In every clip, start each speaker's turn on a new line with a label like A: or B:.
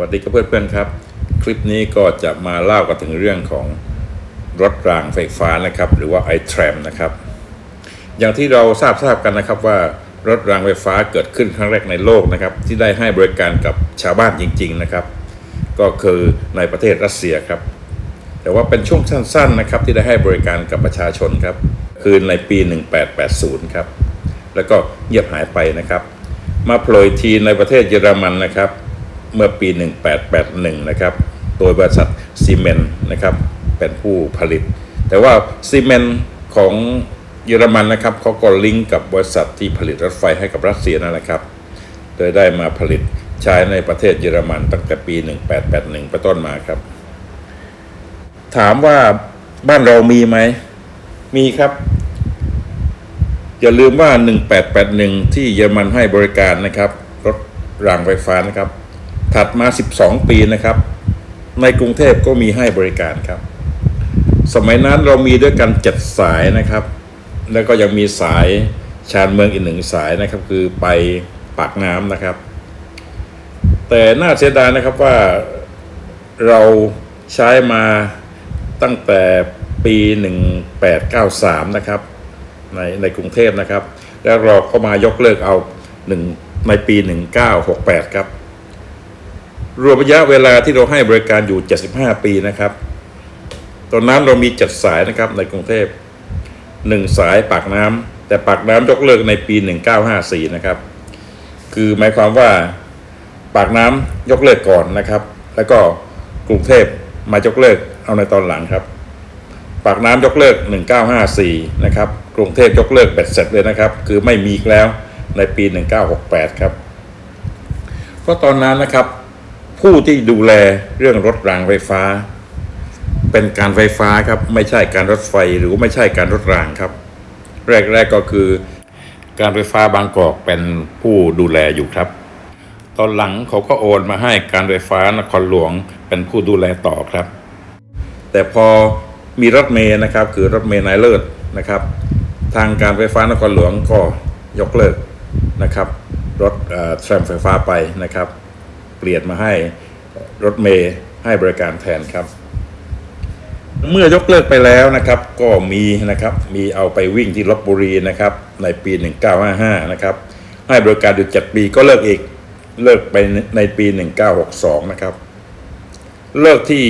A: วัสดีครับเพื่อนๆครับ คลิปนี้ก็จะมาเล่ากันถึงเรื่องของรถรางไฟฟ้านะครับ หรือว่า iTram นะครับ อย่างที่เราทราบทราบกันนะครับว่ารถรางไฟฟ้าเกิดขึ้นครั้งแรกในโลกนะครับ ที่ได้ให้บริการกับชาวบ้านจริง ๆนะครับ ก็คือในประเทศรัสเซียครับ แต่ว่าเป็นช่วงสั้น ๆนะครับ ที่ได้ให้บริการกับประชาชนครับ คือในปี 1880 ครับ แล้วก็เงียบหายไปนะครับ มาโผล่ทีในประเทศเยอรมันนะครับ เมื่อปี 1881 นะครับ โดยบริษัทซีเมนต์นะครับ เป็นผู้ผลิต แต่ว่าซีเมนต์ของเยอรมันนะครับเขาก็ลิงก์กับบริษัทที่ผลิตรถไฟให้กับรัสเซียนั่นแหละครับ โดยได้มาผลิตใช้ในประเทศเยอรมันตั้งแต่ปี 1881เป็นต้นมาครับ ถามว่าบ้านเรามีไหม มีครับ อย่าลืมว่า 1881 ที่เยอรมันให้บริการนะครับ รถรางไฟฟ้านะครับ ถัดมา 12 ปีนะครับ ในกรุงเทพก็มีให้บริการครับ สมัยนั้นเรามีด้วยกัน7สายนะครับ แล้วก็ยังมีสายชานเมืองอีกหนึ่งสายนะครับ คือไปปากน้ำนะครับ แต่น่าเสียดายนะครับว่าเราใช้มาตั้งแต่ปี 1893 นะครับในในกรุงเทพนะครับ แล้วเราก็มายกเลิกเอาหนึ่งในปี 1968 ครับ รวมระยะเวลาที่เราให้บริการอยู่ 75 ปีนะครับ ตอนนั้นเรามี7สายนะครับในกรุงเทพ1สายปากน้ำแต่ปากน้ำยกเลิกในปี 1954 นะครับ คือหมายความว่าปากน้ำยกเลิกก่อนนะครับ แล้วก็กรุงเทพมายกเลิกเอาในตอนหลังครับ ปากน้ำยกเลิก 1954 นะครับ กรุงเทพยกเลิกเบ็ดเสร็จเลยนะครับ คือไม่มีแล้วในปี 1968 ครับ เพราะตอนนั้นนะครับ ผู้ที่ดูแลเรื่องรถรางไฟฟ้า เป็นการไฟฟ้าครับไม่ใช่การรถไฟหรือไม่ใช่การรถรางครับ แรกๆก็คือ การไฟฟ้าบางกอกเป็นผู้ดูแลอยู่ครับ ตอนหลังเขาก็โอนมาให้การไฟฟ้านครหลวงเป็นผู้ดูแลต่อครับ แต่พอมีรถเมย์นะครับ คือรถเมย์นายเลิศนะครับ ทางการไฟฟ้านครหลวงก็ยกเลิกนะครับ รถแทรมไฟฟ้าไปนะครับ เปลี่ยนมาให้รถเมย์ให้บริการแทนครับ เมื่อยกเลิกไปแล้วนะครับ ก็มีนะครับมีเอาไปวิ่งที่ลบบุรีนะครับในปี 1955 นะครับ ให้บริการอยู่ 7 ปีก็เลิกอีกเลิกไปในปี 1962 นะครับ เลิกที่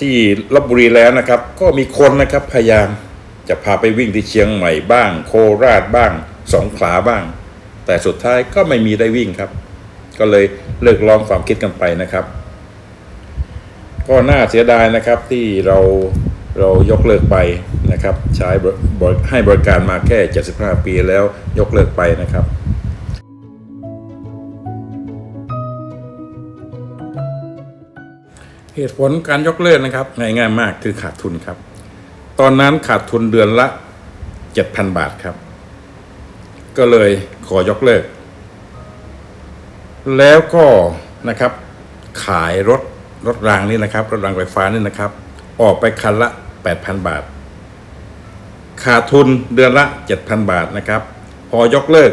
A: ที่ลบบุรีแล้วนะครับ ก็มีคนนะครับพยายามจะพาไปวิ่งที่เชียงใหม่บ้าง โคราชบ้างสงขลาบ้าง แต่สุดท้ายก็ไม่มีได้วิ่งครับ ก็เลยเลิกลอมความคิดกันไปนะครับ ก็น่าเสียดายนะครับที่เราเรายกเลิกไปนะครับ ใช้บริให้บริการมาแค่ 75 ปีแล้วยกเลิกไปนะครับเหตุผลการยกเลิกนะครับง่ายๆมากคือขาดทุนครับ ตอนนั้นขาดทุนเดือนละ 7,000 บาทครับ ก็เลยขอยกเลิก แล้วก็นะครับขายรถรถรางนี่นะครับ รถรางไฟฟ้านี่นะครับ ออกไปคันละ 8,000 บาท ขาดทุนเดือนละ 7,000 บาทนะครับ พอยกเลิก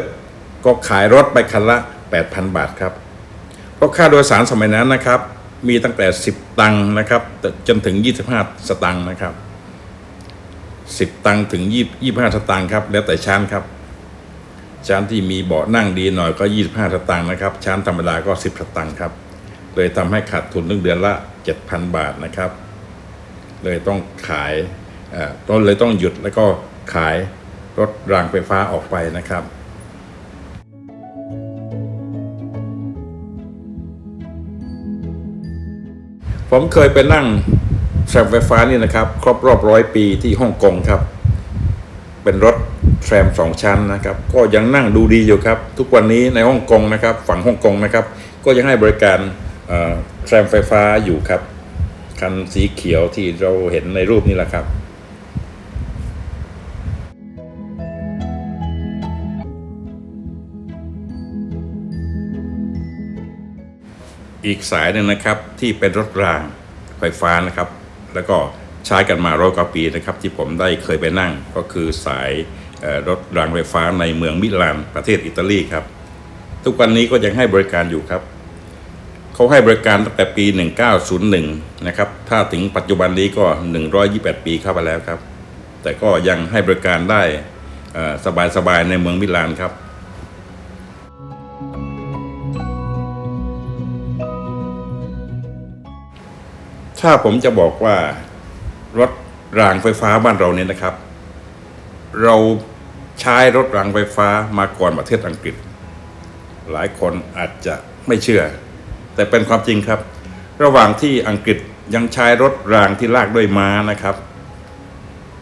A: ก็ขายรถไปคันละ 8,000 บาทครับ เพราะค่าโดยสารสมัยนั้นนะครับ มีตั้งแต่ 10 ตังค์นะครับ จนถึง 25 สตังค์นะครับ 10 ตังค์ถึง 25 สตังค์ครับ แล้วแต่ชั้นครับ ชั้นที่มีเบาะนั่งดีหน่อยก็ 25สตางค์นะครับชั้นธรรมดาก็ 10สตางค์ครับ เลยทำให้ขาดทุนตั้งเดือนละ 7,000 บาทนะครับ เลยต้องขายเอ่อต้นเลยต้องหยุดแล้วก็ขายรถรางไฟฟ้าออกไปนะครับผมเคยไปนั่งแทรมไฟฟ้านี่นะครับ ครบรอบร้อยปีที่ฮ่องกงครับ เป็นรถแทรมสองชั้นนะครับ ก็ยังนั่งดูดีอยู่ครับ ทุกวันนี้ในฮ่องกงนะครับ ฝั่งฮ่องกงนะครับ ก็ยังให้บริการแทรมไฟฟ้าอยู่ครับ คันสีเขียวที่เราเห็นในรูปนี่แหละครับอีกสายหนึ่งนะครับที่เป็นรถรางไฟฟ้านะครับ แล้วก็ ใช้กันมาร้อยกว่าปีนะครับที่ผมได้เคยไปนั่งก็คือสายรถรางไฟฟ้าในเมืองมิลานประเทศอิตาลีครับ ทุกวันนี้ก็ยังให้บริการอยู่ครับเขาให้บริการตั้งแต่ปี 1901 นะครับถ้าถึงปัจจุบันนี้ก็ 128 ปีเข้าไปแล้วครับ แต่ก็ยังให้บริการได้สบายๆในเมืองมิลานครับถ้าผมจะบอกว่า รถรางไฟฟ้าบ้านเราเนี่ยนะครับ เราใช้รถรางไฟฟ้ามาก่อนประเทศอังกฤษ หลายคนอาจจะไม่เชื่อ แต่เป็นความจริงครับ ระหว่างที่อังกฤษยังใช้รถรางที่ลากด้วยม้านะครับ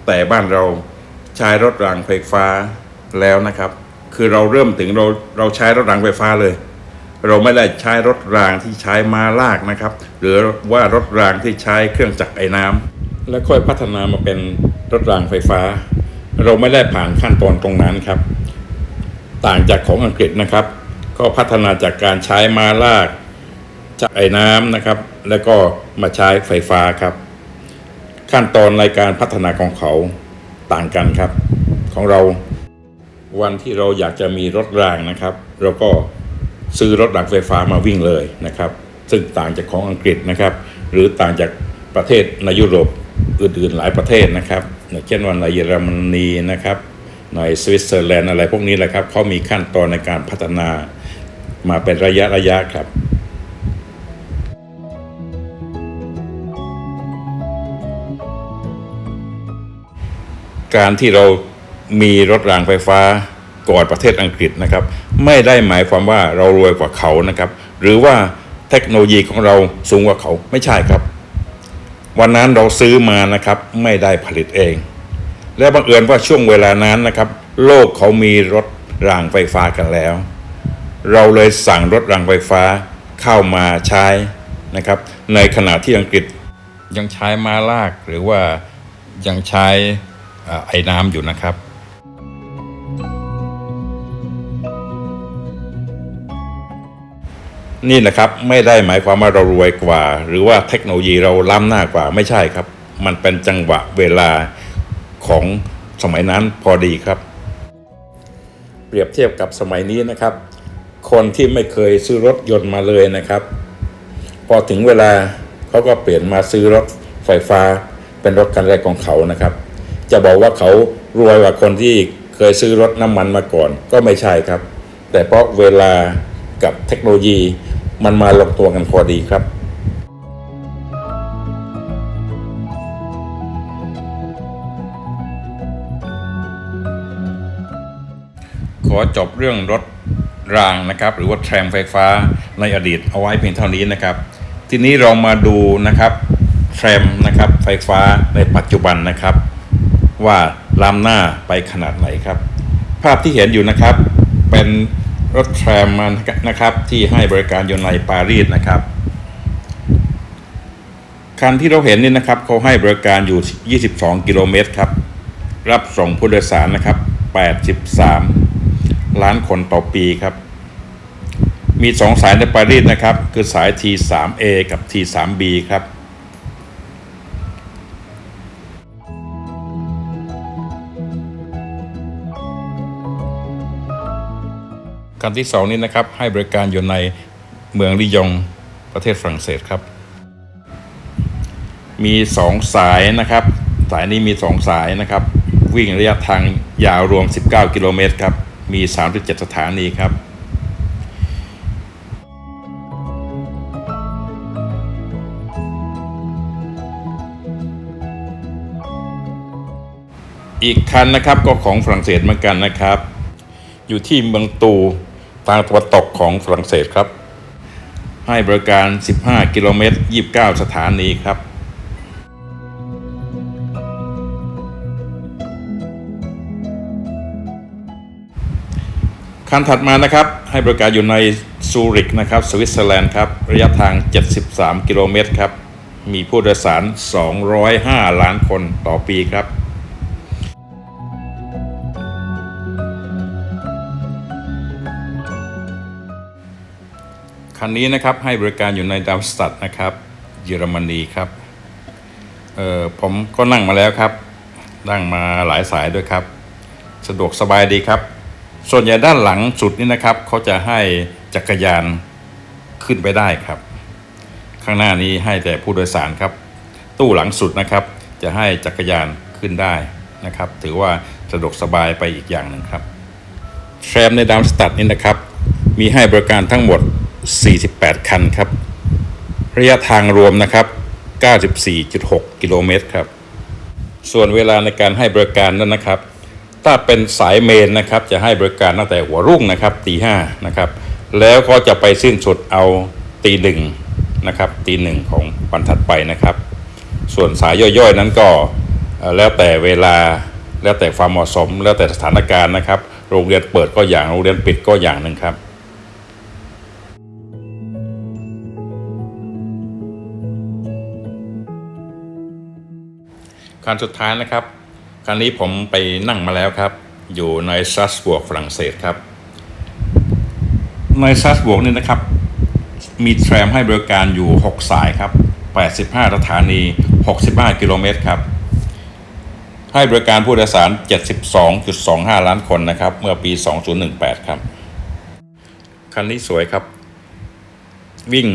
A: แต่บ้านเราใช้รถรางไฟฟ้าแล้วนะครับ คือเราเริ่มถึงเราเราใช้รถรางไฟฟ้าเลย เราไม่ได้ใช้รถรางที่ใช้ม้าลากนะครับ หรือว่ารถรางที่ใช้เครื่องจักรไอ้น้ำ แล้วค่อยพัฒนามาเป็นรถรางไฟฟ้า เราไม่ได้ผ่านขั้นตอนตรงนั้นครับ ต่างจากของอังกฤษนะครับ ก็พัฒนาจากการใช้ม้าลากจากไอ้น้ำนะครับ แล้วก็มาใช้ไฟฟ้าครับ ขั้นตอนในการพัฒนาของเขาต่างกันครับ ของเราวันที่เราอยากจะมีรถรางนะครับ เราก็ซื้อรถรางไฟฟ้ามาวิ่งเลยนะครับ ซึ่งต่างจากของอังกฤษนะครับ หรือต่างจากประเทศในยุโรป อื่นๆหลายประเทศนะครับอย่างเช่นว่าในเยอรมนีนะครับในสวิตเซอร์แลนด์อะไรพวกนี้แหละครับเขามีขั้นตอนในการพัฒนามาเป็นระยะระยะครับการที่เรามีรถรางไฟฟ้าก่อนประเทศอังกฤษนะครับ ไม่ได้หมายความว่าเรารวยกว่าเขานะครับ หรือว่าเทคโนโลยีของเราสูงกว่าเขาไม่ใช่ครับ วันนั้นเราซื้อมานะครับไม่ได้ผลิตเอง และบังเอิญว่าช่วงเวลานั้นนะครับ โลกเขามีรถรางไฟฟ้ากันแล้ว เราเลยสั่งรถรางไฟฟ้าเข้ามาใช้นะครับ ในขณะที่อังกฤษยังใช้ม้าลากหรือว่ายังใช้อ่อไอ้น้ำอยู่นะครับ นี่นะครับไม่ได้หมายความว่าเรารวยกว่า หรือว่าเทคโนโลยีเราล้ำหน้ากว่าไม่ใช่ครับ มันเป็นจังหวะเวลาของสมัยนั้นพอดีครับ เปรียบเทียบกับสมัยนี้นะครับ คนที่ไม่เคยซื้อรถยนต์มาเลยนะครับ พอถึงเวลาเขาก็เปลี่ยนมาซื้อรถไฟฟ้า เป็นรถคันแรกของเขานะครับ จะบอกว่าเขารวยกว่าคนที่เคยซื้อรถน้ำมันมาก่อนก็ไม่ใช่ครับ แต่เพราะเวลากับเทคโนโลยี มันมาลงตัวกันพอดีครับขอจบเรื่องรถรางนะครับ หรือว่าแทรมไฟฟ้าในอดีตเอาไว้เพียงเท่านี้นะครับ ทีนี้เรามาดูนะครับแทรมนะครับไฟฟ้าในปัจจุบันนะครับ ว่าล้ำหน้าไปขนาดไหนครับ ภาพที่เห็นอยู่นะครับเป็น รถแทรมมันนะครับที่ให้บริการอยู่ในปารีสนะครับคันที่เราเห็นนี่นะครับเขาให้บริการอยู่ 22 กิโลเมตรครับรับส่งผู้โดยสารนะครับ 83 ล้านคนต่อปีครับ มี 2 สายในปารีสนะครับ คือสาย T3A กับ T3B ครับ คันที่ 2 นี้นะครับให้บริการอยู่ในเมืองลียงประเทศฝรั่งเศสครับ มีสองสายนะครับ สายนี้มีสองสายนะครับ วิ่งระยะทางยาวรวม 19 กิโลเมตรครับ มี 37 สถานีครับอีกคันนะครับก็ของฝรั่งเศสเหมือนกันนะครับ อยู่ที่เมืองตู ทางตะวันตกของฝรั่งเศสครับ ให้บริการ 15 กิโลเมตร 29 สถานีครับคันถัดมานะครับ ให้บริการอยู่ในซูริกนะครับสวิตเซอร์แลนด์ครับระยะทาง 73 กิโลเมตรครับ มีผู้โดยสาร 205 ล้านคนต่อปีครับ คันนี้นะครับให้บริการอยู่ในดาวสตัดนะครับ เยอรมนีครับเออผมก็นั่งมาแล้วครับ นั่งมาหลายสายด้วยครับ สะดวกสบายดีครับ ส่วนใหญ่ด้านหลังสุดนี่นะครับเขาจะให้จักรยานขึ้นไปได้ครับ ข้างหน้านี้ให้แต่ผู้โดยสารครับ ตู้หลังสุดนะครับ จะให้จักรยานขึ้นได้นะครับ ถือว่าสะดวกสบายไปอีกอย่างหนึ่งครับแทรมในดามสตัดนี่นะครับ มีให้บริการทั้งหมด 48 คันครับ ระยะทางรวมนะครับ 94.6 กิโลเมตรครับ ส่วนเวลาในการให้บริการนั้นนะครับ ถ้าเป็นสายเมนนะครับ จะให้บริการตั้งแต่หัวรุ่งนะครับตีห้านะครับ แล้วก็จะไปสิ้นสุดเอาตีหนึ่งนะครับตีหนึ่งของวันถัดไปนะครับ ส่วนสายย่อยๆนั้นก็แล้วแต่เวลาแล้วแต่ความเหมาะสม แล้วแต่สถานการณ์นะครับ โรงเรียนเปิดก็อย่างโรงเรียนปิดก็อย่างหนึ่งครับ คันสุดท้ายนะครับ คันนี้ผมไปนั่งมาแล้วครับ อยู่ในซัสบวกฝรั่งเศสครับ ในซัสบวกนี่นะครับ มีแทรมให้บริการอยู่ 6 สายครับ 85 สถานี 65 กิโลเมตรครับ ให้บริการผู้โดยสาร 72.25 ล้านคนนะครับ เมื่อปี 2018 ครับ คันนี้สวยครับ วิ่ง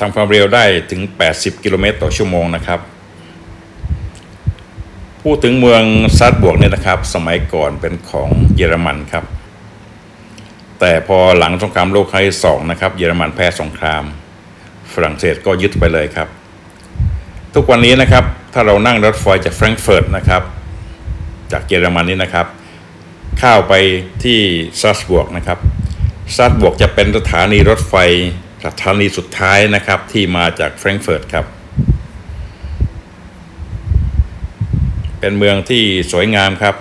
A: ทำความเร็วได้ถึง 80 กิโลเมตรต่อชั่วโมงนะครับ พูดถึงเมืองซัดบวกเนี่ยนะครับ สมัยก่อนเป็นของเยอรมันครับ แต่พอหลังสงครามโลกครั้งที่สองนะครับเยอรมันแพ้สงคราม ฝรั่งเศสก็ยึดไปเลยครับ ทุกวันนี้นะครับถ้าเรานั่งรถไฟจากแฟรงก์เฟิร์ตนะครับ จากเยอรมันนี่นะครับ เข้าไปที่ซัสบวกนะครับซัสบวกจะเป็นสถานีรถไฟสถานีสุดท้ายนะครับที่มาจากแฟรงก์เฟิร์ตครับ เป็นเมืองที่สวยงามครับ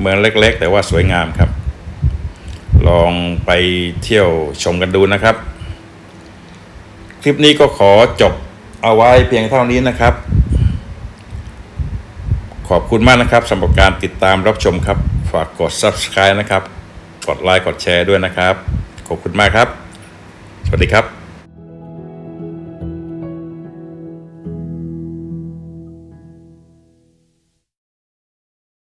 A: เมืองเล็กๆ แต่ว่าสวยงามครับ ลองไปเที่ยวชมกันดูนะครับ คลิปนี้ก็ขอจบเอาไว้เพียงเท่านี้นะครับ ขอบคุณมากนะครับสำหรับการติดตามรับชมครับ ฝากกด subscribe นะครับ กดไลค์กดแชร์ด้วยนะครับ ขอบคุณมากครับ สวัสดีครับ